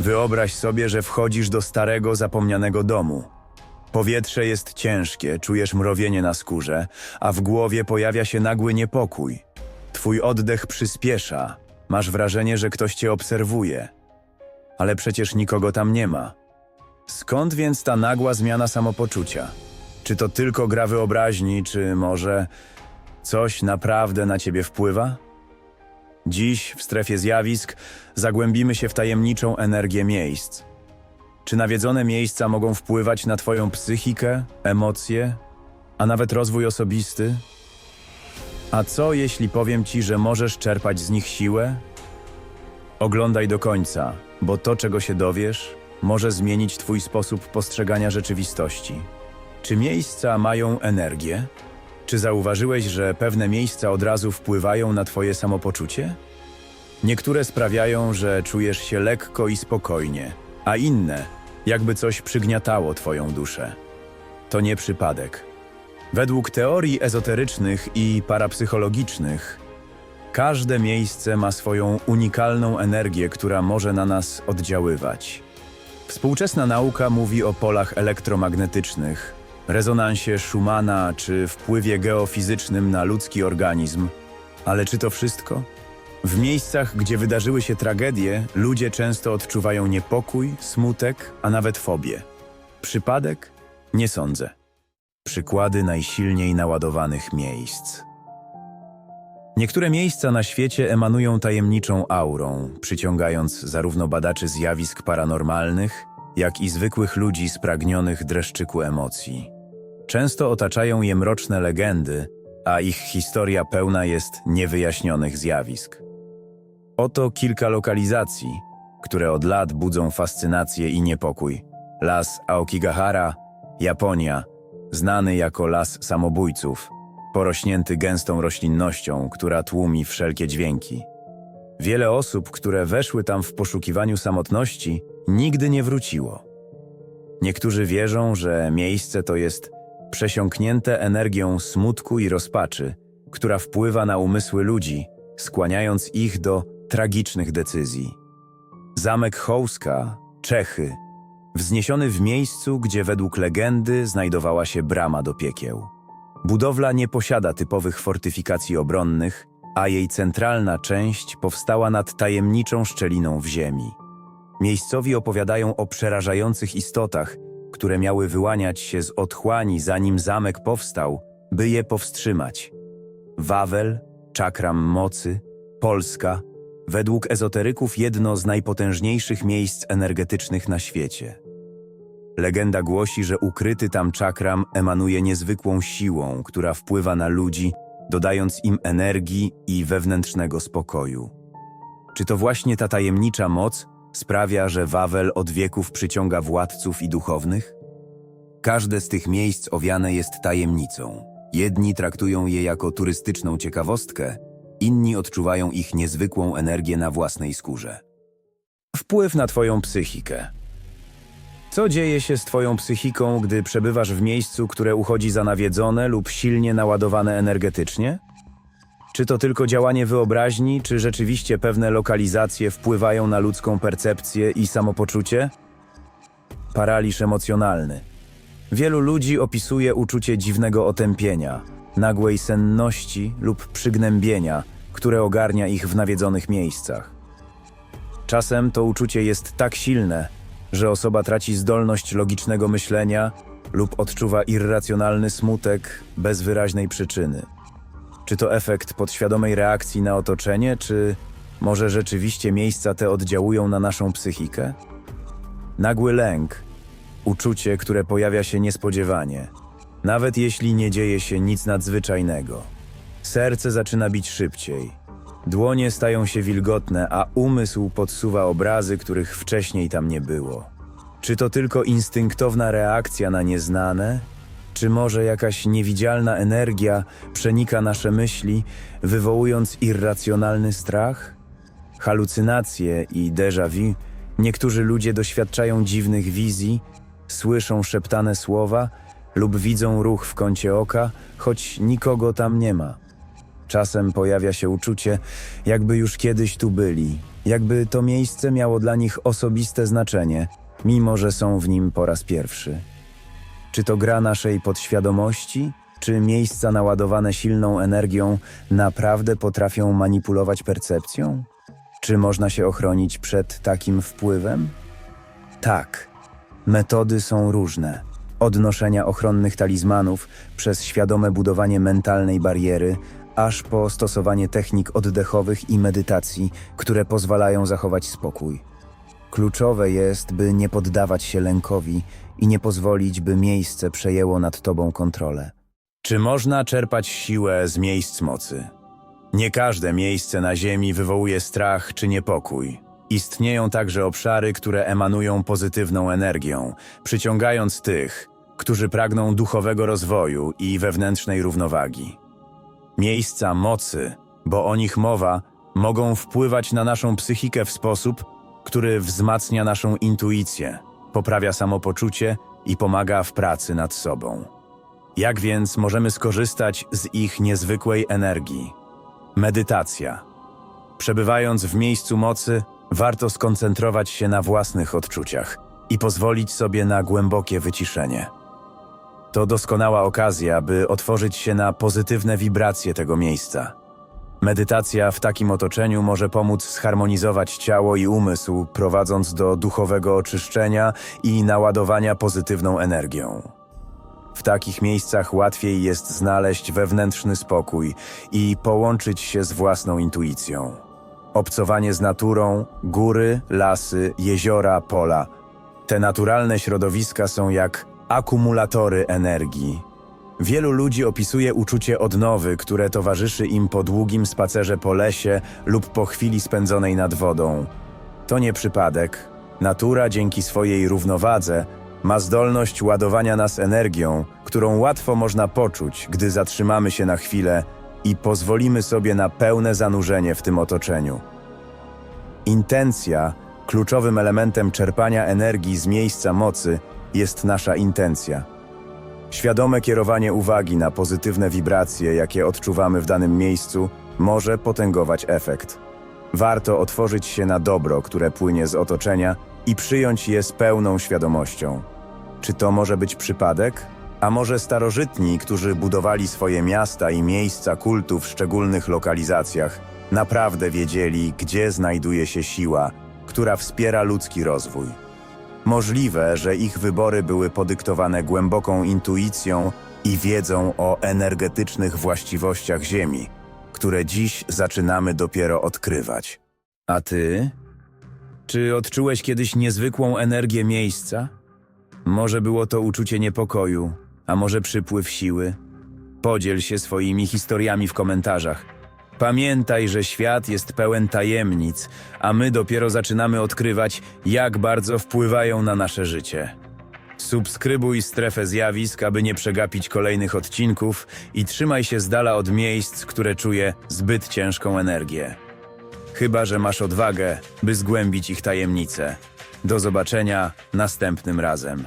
Wyobraź sobie, że wchodzisz do starego, zapomnianego domu. Powietrze jest ciężkie, czujesz mrowienie na skórze, a w głowie pojawia się nagły niepokój. Twój oddech przyspiesza, masz wrażenie, że ktoś cię obserwuje. Ale przecież nikogo tam nie ma. Skąd więc ta nagła zmiana samopoczucia? Czy to tylko gra wyobraźni, czy może coś naprawdę na ciebie wpływa? Dziś w strefie zjawisk zagłębimy się w tajemniczą energię miejsc. Czy nawiedzone miejsca mogą wpływać na Twoją psychikę, emocje, a nawet rozwój osobisty? A co jeśli powiem Ci, że możesz czerpać z nich siłę? Oglądaj do końca, bo to, czego się dowiesz, może zmienić Twój sposób postrzegania rzeczywistości. Czy miejsca mają energię? Czy zauważyłeś, że pewne miejsca od razu wpływają na Twoje samopoczucie? Niektóre sprawiają, że czujesz się lekko i spokojnie, a inne, jakby coś przygniatało Twoją duszę. To nie przypadek. Według teorii ezoterycznych i parapsychologicznych, każde miejsce ma swoją unikalną energię, która może na nas oddziaływać. Współczesna nauka mówi o polach elektromagnetycznych, rezonansie Schumana czy wpływie geofizycznym na ludzki organizm. Ale czy to wszystko? W miejscach, gdzie wydarzyły się tragedie, ludzie często odczuwają niepokój, smutek, a nawet fobię. Przypadek? Nie sądzę. Przykłady najsilniej naładowanych miejsc. Niektóre miejsca na świecie emanują tajemniczą aurą, przyciągając zarówno badaczy zjawisk paranormalnych, jak i zwykłych ludzi spragnionych dreszczyku emocji. Często otaczają je mroczne legendy, a ich historia pełna jest niewyjaśnionych zjawisk. Oto kilka lokalizacji, które od lat budzą fascynację i niepokój. Las Aokigahara, Japonia, znany jako las samobójców, porośnięty gęstą roślinnością, która tłumi wszelkie dźwięki. Wiele osób, które weszły tam w poszukiwaniu samotności, nigdy nie wróciło. Niektórzy wierzą, że miejsce to jest przesiąknięte energią smutku i rozpaczy, która wpływa na umysły ludzi, skłaniając ich do tragicznych decyzji. Zamek Hołska, Czechy, wzniesiony w miejscu, gdzie według legendy znajdowała się brama do piekieł. Budowla nie posiada typowych fortyfikacji obronnych, a jej centralna część powstała nad tajemniczą szczeliną w ziemi. Miejscowi opowiadają o przerażających istotach, które miały wyłaniać się z otchłani, zanim zamek powstał, by je powstrzymać. Wawel, czakram mocy, Polska, według ezoteryków jedno z najpotężniejszych miejsc energetycznych na świecie. Legenda głosi, że ukryty tam czakram emanuje niezwykłą siłą, która wpływa na ludzi, dodając im energii i wewnętrznego spokoju. Czy to właśnie ta tajemnicza moc sprawia, że Wawel od wieków przyciąga władców i duchownych? Każde z tych miejsc owiane jest tajemnicą. Jedni traktują je jako turystyczną ciekawostkę, inni odczuwają ich niezwykłą energię na własnej skórze. Wpływ na Twoją psychikę. Co dzieje się z Twoją psychiką, gdy przebywasz w miejscu, które uchodzi za nawiedzone lub silnie naładowane energetycznie? Czy to tylko działanie wyobraźni, czy rzeczywiście pewne lokalizacje wpływają na ludzką percepcję i samopoczucie? Paraliż emocjonalny. Wielu ludzi opisuje uczucie dziwnego otępienia, nagłej senności lub przygnębienia, które ogarnia ich w nawiedzonych miejscach. Czasem to uczucie jest tak silne, że osoba traci zdolność logicznego myślenia lub odczuwa irracjonalny smutek bez wyraźnej przyczyny. Czy to efekt podświadomej reakcji na otoczenie, czy może rzeczywiście miejsca te oddziałują na naszą psychikę? Nagły lęk, uczucie, które pojawia się niespodziewanie, nawet jeśli nie dzieje się nic nadzwyczajnego. Serce zaczyna bić szybciej. Dłonie stają się wilgotne, a umysł podsuwa obrazy, których wcześniej tam nie było. Czy to tylko instynktowna reakcja na nieznane, czy może jakaś niewidzialna energia przenika nasze myśli, wywołując irracjonalny strach? Halucynacje i déjà vu. Niektórzy ludzie doświadczają dziwnych wizji, słyszą szeptane słowa lub widzą ruch w kącie oka, choć nikogo tam nie ma. Czasem pojawia się uczucie, jakby już kiedyś tu byli, Jakby to miejsce miało dla nich osobiste znaczenie, mimo że są w nim po raz pierwszy. Czy to gra naszej podświadomości, czy miejsca naładowane silną energią naprawdę potrafią manipulować percepcją? Czy można się ochronić przed takim wpływem? Tak. Metody są różne. Od noszenia ochronnych talizmanów przez świadome budowanie mentalnej bariery, aż po stosowanie technik oddechowych i medytacji, które pozwalają zachować spokój. Kluczowe jest, by nie poddawać się lękowi i nie pozwolić, by miejsce przejęło nad tobą kontrolę. Czy można czerpać siłę z miejsc mocy? Nie każde miejsce na Ziemi wywołuje strach czy niepokój. Istnieją także obszary, które emanują pozytywną energią, przyciągając tych, którzy pragną duchowego rozwoju i wewnętrznej równowagi. Miejsca mocy, bo o nich mowa, mogą wpływać na naszą psychikę w sposób, który wzmacnia naszą intuicję, poprawia samopoczucie i pomaga w pracy nad sobą. Jak więc możemy skorzystać z ich niezwykłej energii? Medytacja. Przebywając w miejscu mocy, warto skoncentrować się na własnych odczuciach i pozwolić sobie na głębokie wyciszenie. To doskonała okazja, by otworzyć się na pozytywne wibracje tego miejsca. Medytacja w takim otoczeniu może pomóc zharmonizować ciało i umysł, prowadząc do duchowego oczyszczenia i naładowania pozytywną energią. W takich miejscach łatwiej jest znaleźć wewnętrzny spokój i połączyć się z własną intuicją. Obcowanie z naturą, góry, lasy, jeziora, pola. Te naturalne środowiska są jak akumulatory energii. Wielu ludzi opisuje uczucie odnowy, które towarzyszy im po długim spacerze po lesie lub po chwili spędzonej nad wodą. To nie przypadek. Natura dzięki swojej równowadze ma zdolność ładowania nas energią, którą łatwo można poczuć, gdy zatrzymamy się na chwilę i pozwolimy sobie na pełne zanurzenie w tym otoczeniu. Intencja, kluczowym elementem czerpania energii z miejsca mocy, jest nasza intencja. Świadome kierowanie uwagi na pozytywne wibracje, jakie odczuwamy w danym miejscu, może potęgować efekt. Warto otworzyć się na dobro, które płynie z otoczenia i przyjąć je z pełną świadomością. Czy to może być przypadek? A może starożytni, którzy budowali swoje miasta i miejsca kultu w szczególnych lokalizacjach, naprawdę wiedzieli, gdzie znajduje się siła, która wspiera ludzki rozwój? Możliwe, że ich wybory były podyktowane głęboką intuicją i wiedzą o energetycznych właściwościach Ziemi, które dziś zaczynamy dopiero odkrywać. A ty? Czy odczułeś kiedyś niezwykłą energię miejsca? Może było to uczucie niepokoju, a może przypływ siły? Podziel się swoimi historiami w komentarzach. Pamiętaj, że świat jest pełen tajemnic, a my dopiero zaczynamy odkrywać, jak bardzo wpływają na nasze życie. Subskrybuj strefę zjawisk, aby nie przegapić kolejnych odcinków i trzymaj się z dala od miejsc, które czuje zbyt ciężką energię. Chyba, że masz odwagę, by zgłębić ich tajemnice. Do zobaczenia następnym razem.